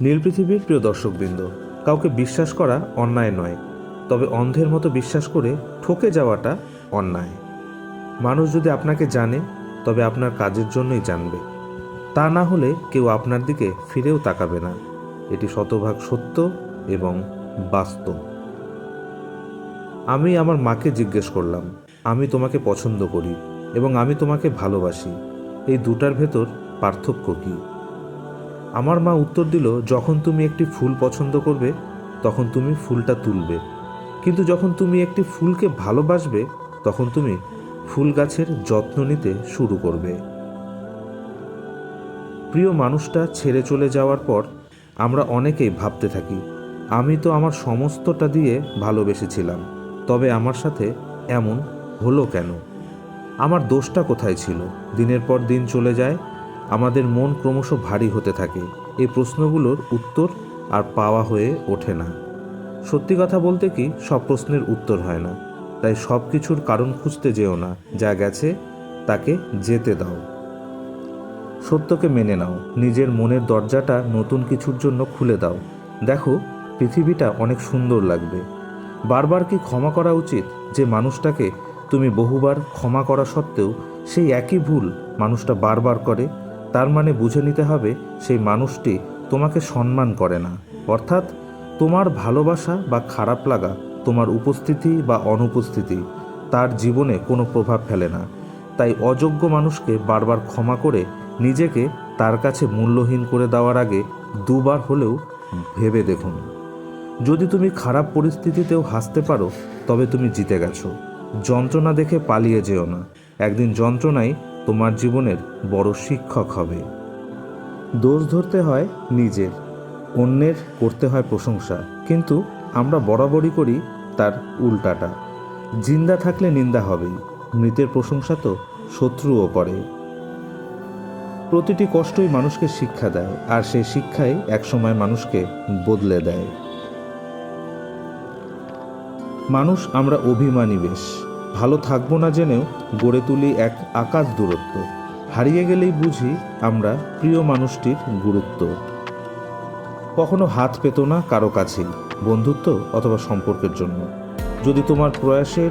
নীল পৃথিবীর প্রিয় দর্শকবৃন্দ, কাউকে বিশ্বাস করা অন্যায় নয়, তবে অন্ধের মতো বিশ্বাস করে ঠকে যাওয়াটা অন্যায়। মানুষ যদি আপনাকে জানে, তবে আপনার কাজের জন্যই জানবে। তা না হলে কেউ আপনার দিকে ফিরেও তাকাবে না। এটি শতভাগ সত্য এবং বাস্তব। আমি আমার মাকে জিজ্ঞেস করলাম, আমি তোমাকে পছন্দ করি এবং আমি তোমাকে ভালোবাসি। এই দুটার ভেতর পার্থক্য কী? আমার মা উত্তর দিল, যখন তুমি একটি ফুল পছন্দ করবে, তখন তুমি ফুলটা তুলবে। কিন্তু যখন তুমি একটি ফুলকে ভালোবাসবে, তখন তুমি ফুল গাছের যত্ন নিতে শুরু করবে। প্রিয় মানুষটা ছেড়ে চলে যাওয়ার পর আমরা অনেকেই ভাবতে থাকি, আমি তো আমার সমস্তটা দিয়ে ভালোবেসেছিলাম, তবে আমার সাথে এমন হলো কেন? আমার দোষটা কোথায় ছিল? দিনের পর দিন চলে যায় আমাদের মন ক্রমশ ভারী হতে থাকে। এই প্রশ্নগুলোর উত্তর আর পাওয়া হয়ে ওঠে না। সত্যি কথা বলতে কি, সব প্রশ্নের উত্তর হয় না। তাই সব কিছুর কারণ খুঁজতে যেও না। যা গেছে, তাকে যেতে দাও। সত্যকে মেনে নাও। নিজের মনের দরজাটা নতুন কিছুর জন্য খুলে দাও। দেখো, পৃথিবীটা অনেক সুন্দর লাগবে। বারবার কি ক্ষমা করা উচিত যে মানুষটাকে তুমি বহুবার ক্ষমা করা সত্ত্বেও সেই একই ভুল মানুষটা বারবার করে তার মানে বুঝে নিতে হবে সেই মানুষটি তোমাকে সম্মান করে না। অর্থাৎ তোমার ভালোবাসা বা খারাপ লাগা, তোমার উপস্থিতি বা অনুপস্থিতি, তার জীবনে কোনো প্রভাব ফেলে না। তাই অযোগ্য মানুষকে বারবার ক্ষমা করে নিজেকে তার কাছে মূল্যহীন করে দেওয়ার আগে দুবার হলেও ভেবে দেখুন। যদি তুমি খারাপ পরিস্থিতিতেও হাসতে পারো, তবে তুমি জিতে গেছো। যন্ত্রণা দেখে পালিয়ে যেও না। একদিন যন্ত্রণাই তোমার জীবনের বড় শিক্ষক হবে। দোষ ধরতে হয় নিজের, অন্যের করতে হয় প্রশংসা। কিন্তু আমরা বরাবরই করি তার উল্টাটা। জিন্দা থাকলে নিন্দা হবেই, মৃতের প্রশংসা তো শত্রুও করে। প্রতিটি কষ্টই মানুষকে শিক্ষা দেয়, আর সেই শিক্ষাই একসময় মানুষকে বদলে দেয়। মানুষ আমরা অভিমানী বেশ। ভালো থাকব না জেনেও গড়ে তুলি এক আকাশ দূরত্ব। হারিয়ে গেলেই বুঝি আমরা প্রিয় মানুষটির গুরুত্ব। কখনো হাত পেত না কারও কাছেই বন্ধুত্ব অথবা সম্পর্কের জন্য। যদি তোমার প্রয়াসের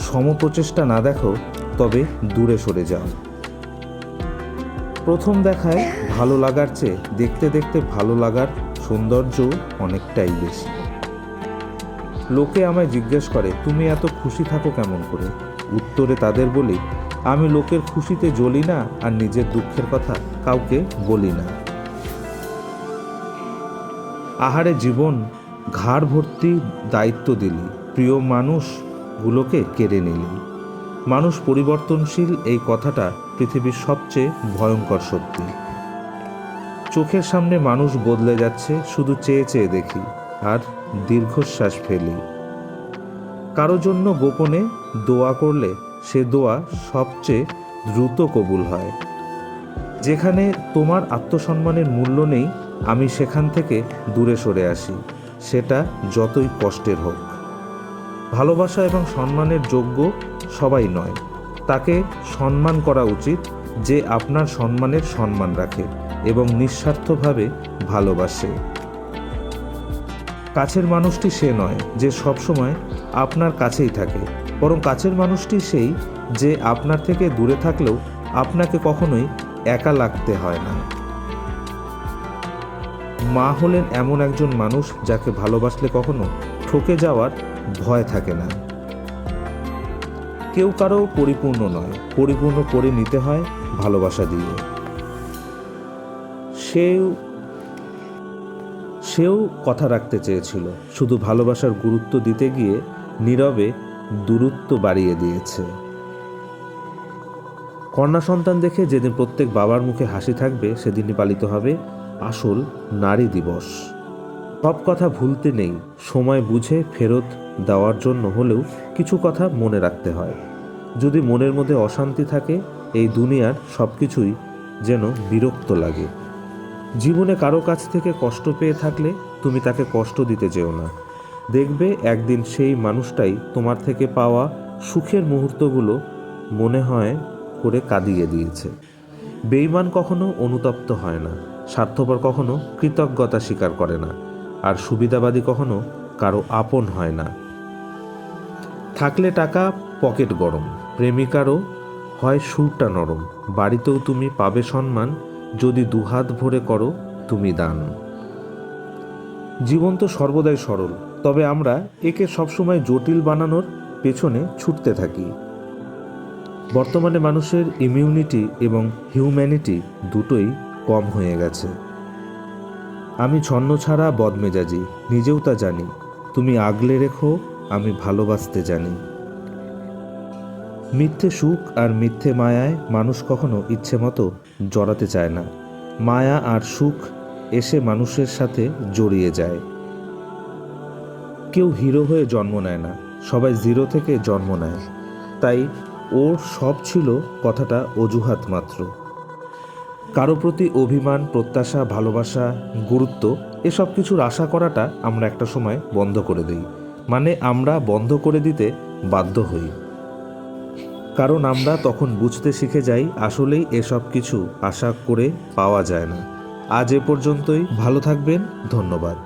সমপ্রচেষ্টা না দেখো, তবে দূরে সরে যাও। প্রথম দেখায় ভালো লাগার চেয়ে দেখতে দেখতে ভালো লাগার সৌন্দর্য অনেকটাই বেশি। লোকে আমায় জিজ্ঞেস করে, তুমি এত খুশি থাকো কেমন করে? উত্তরে তাদের বলি, আমি লোকের খুশিতে জ্বলি না আর নিজের দুঃখের কথা কাউকে বলি না। আহারে জীবন ঘাড় ভর্তি দায়িত্ব দিলি, প্রিয় মানুষগুলোকে কেড়ে নিলি। মানুষ পরিবর্তনশীল, এই কথাটা পৃথিবীর সবচেয়ে ভয়ঙ্কর সত্যি চোখের সামনে মানুষ বদলে যাচ্ছে, শুধু চেয়ে চেয়ে দেখি, আর দীর্ঘশ্বাস ফেলি। কারও জন্য গোপনে দোয়া করলে সে দোয়া সবচেয়ে দ্রুত কবুল হয়। যেখানে তোমার আত্মসম্মানের মূল্য নেই, আমি সেখান থেকে দূরে সরে আসি। সেটা যতই কষ্টের হোক। ভালোবাসা এবং সম্মানের যোগ্য সবাই নয়। তাকে সম্মান করা উচিত যে আপনার সম্মানের সম্মান রাখে এবং নিঃস্বার্থভাবে ভালোবাসে। কাছের মানুষটি সে নয়, যে সবসময় আপনার কাছেই থাকে। বরং কাছের মানুষটি সেই যে আপনার থেকে দূরে থাকলেও আপনাকে কখনোই একা লাগতে হয় না। মা হলেন এমন একজন মানুষ যাকে ভালোবাসলে কখনো ঠকে যাওয়ার ভয় থাকে না। কেউ কারও পরিপূর্ণ নয়, পরিপূর্ণ করে নিতে হয় ভালোবাসা দিয়ে। সেও সেও কথা রাখতে চেয়েছিল, শুধু ভালোবাসার গুরুত্ব দিতে গিয়ে নীরবে দূরত্ব বাড়িয়ে দিয়েছে। কন্যা সন্তান দেখে যেদিন প্রত্যেক বাবার মুখে হাসি থাকবে, সেদিনই পালিত হবে আসল নারী দিবস। সব কথা ভুলতে নেই, সময় বুঝে ফেরত দেওয়ার জন্য হলেও কিছু কথা মনে রাখতে হয়। যদি মনের মধ্যে অশান্তি থাকে, এই দুনিয়ার সব কিছুই যেন বিরক্ত লাগে। জীবনে কারও কাছ থেকে কষ্ট পেয়ে থাকলে তুমি তাকে কষ্ট দিতে যেও না। দেখবে একদিন সেই মানুষটাই তোমার থেকে পাওয়া সুখের মুহূর্তগুলো মনে হয় করে কাঁদিয়ে দিয়েছে। বেইমান কখনো অনুতপ্ত হয় না, স্বার্থপর কখনো কৃতজ্ঞতা স্বীকার করে না, আর সুবিধাবাদী কখনো কারও আপন হয় না। থাকলে টাকা পকেট গরম, প্রেমিকারও হয় সুরটা নরম, বাড়িতেও তুমি পাবে সম্মান যদি দুহাত ভরে করো, তুমি দান। জীবন তো সর্বদাই সরল, তবে আমরা একে সবসময় জটিল বানানোর পেছনে ছুটতে থাকি। বর্তমানে মানুষের ইমিউনিটি এবং হিউম্যানিটি দুটোই কম হয়ে গেছে। আমি ছন্ন ছাড়া বদমেজাজি, নিজেও তা জানি। তুমি আগলে রেখো, আমি ভালোবাসতে জানি। মিথ্যে সুখ আর মিথ্যে মায়ায় মানুষ কখনো ইচ্ছে মতো জড়াতে চায় না। মায়া আর সুখ এসে মানুষের সাথে জড়িয়ে যায়। কেউ হিরো হয়ে জন্ম নেয় না, সবাই জিরো থেকে জন্ম নেয়। তাই ওর সব ছিল কথাটা অজুহাত মাত্র। কারও প্রতি অভিমান, প্রত্যাশা, ভালোবাসা, গুরুত্ব এসব কিছুর আশা করাটা আমরা একটা সময় বন্ধ করে দিই। মানে আমরা বন্ধ করে দিতে বাধ্য হই। কারণ আমরা তখন বুঝতে শিখে যাই আসলেই এসব কিছু আশা করে পাওয়া যায় না। আজ এ পর্যন্তই, ভালো থাকবেন, ধন্যবাদ।